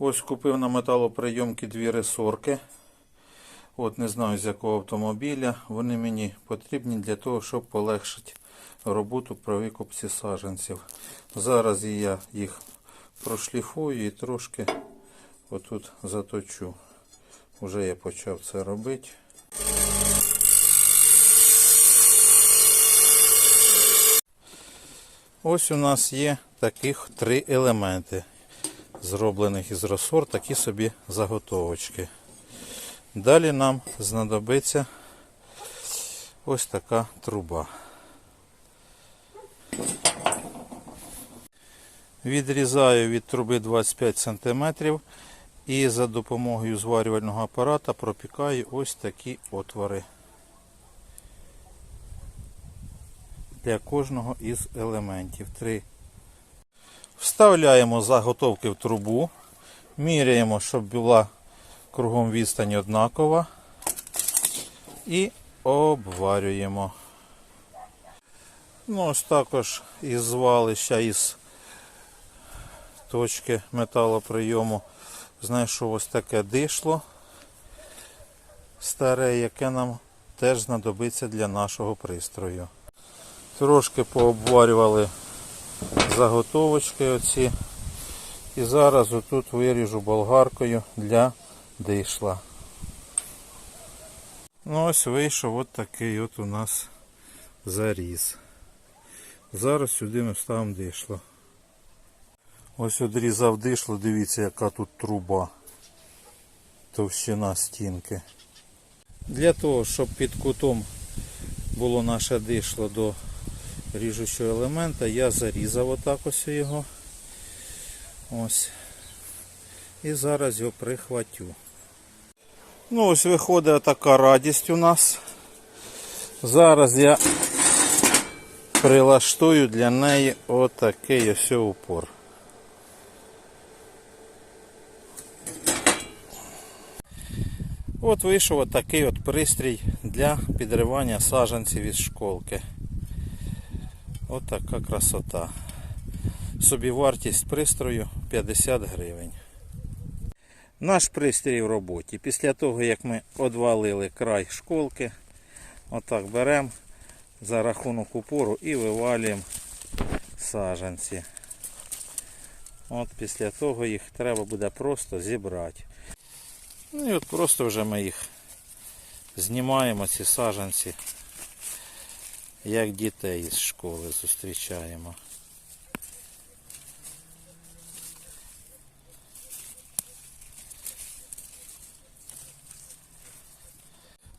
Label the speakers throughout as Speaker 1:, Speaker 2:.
Speaker 1: Ось купив на металоприйомки дві ресорки. От не знаю з якого автомобіля. Вони мені потрібні для того, щоб полегшити роботу при викупці саджанців. Зараз я їх прошліфую і трошки отут заточу. Уже я почав це робити. Ось у нас є таких три елементи, зроблених із росор, такі собі заготовочки. Далі нам знадобиться ось така труба. Відрізаю від труби 25 см і за допомогою зварювального апарата пропікаю ось такі отвори для кожного із елементів. Три. Вставляємо заготовки в трубу, міряємо, щоб була кругом відстань однакова і обварюємо. Ну, ось також із звалища, із точки металоприйому знайшов ось таке дишло старе, яке нам теж знадобиться для нашого пристрою. Трошки пообварювали заготовочки оці. І зараз отут виріжу болгаркою для дишла. Ну ось вийшов от такий от у нас заріз. Зараз сюди ми вставимо дишло. Ось одрізав дишло, дивіться, яка тут труба. Товщина стінки. Для того, щоб під кутом було наше дишло до ріжучого елемента, я зарізав отак ось його. Ось. І зараз його прихватю. Ну ось виходить така радість у нас. Зараз я прилаштую для неї отакий ось упор. От вийшов отакий от пристрій для підривання саджанців із школки. От така красота. Собівартість пристрою 50 гривень. Наш пристрій в роботі. Після того, як ми одвалили край школки, отак беремо за рахунок упору і вивалюємо саджанці. От після того їх треба буде просто зібрати. Ну і от просто вже ми їх знімаємо, ці саджанці, як дітей із школи зустрічаємо.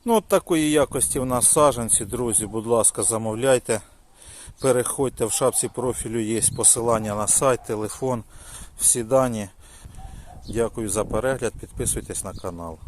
Speaker 1: Ну, от такої якості в нас саджанці, друзі, будь ласка, замовляйте. Переходьте в шапці профілю, є посилання на сайт, телефон, всі дані. Дякую за перегляд, підписуйтесь на канал.